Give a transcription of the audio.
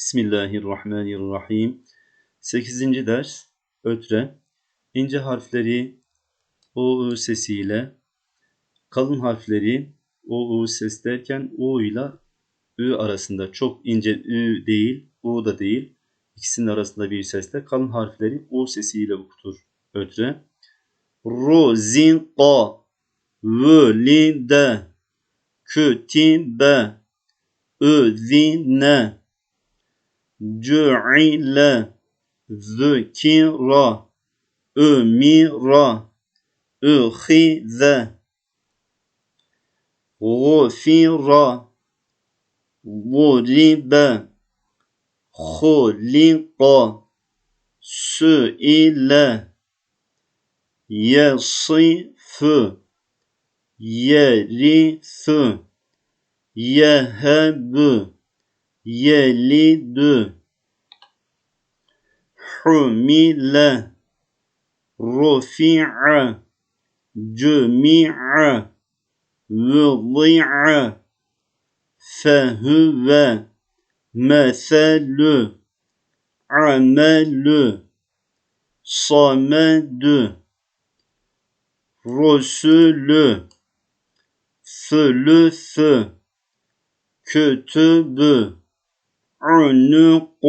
Bismillahirrahmanirrahim. 8. ders ötre. İnce harfleri o ı sesiyle, kalın harfleri o ı ses derken u ile ü arasında çok ince ü değil, u da değil. İkisinin arasında bir sesle kalın harfleri u sesiyle okutur ötre. Ruzinqa vülide kütibe üzine جعل ذكرا أمرا أخذ غفر ضرب خلق سئل يصف يرث يهب yelidu. Humile. Rufi'a. Cümi'a vıdi'a fehüve meselü. Amelü. Samedü rusulü. Sülüsü. Kütübü. عنق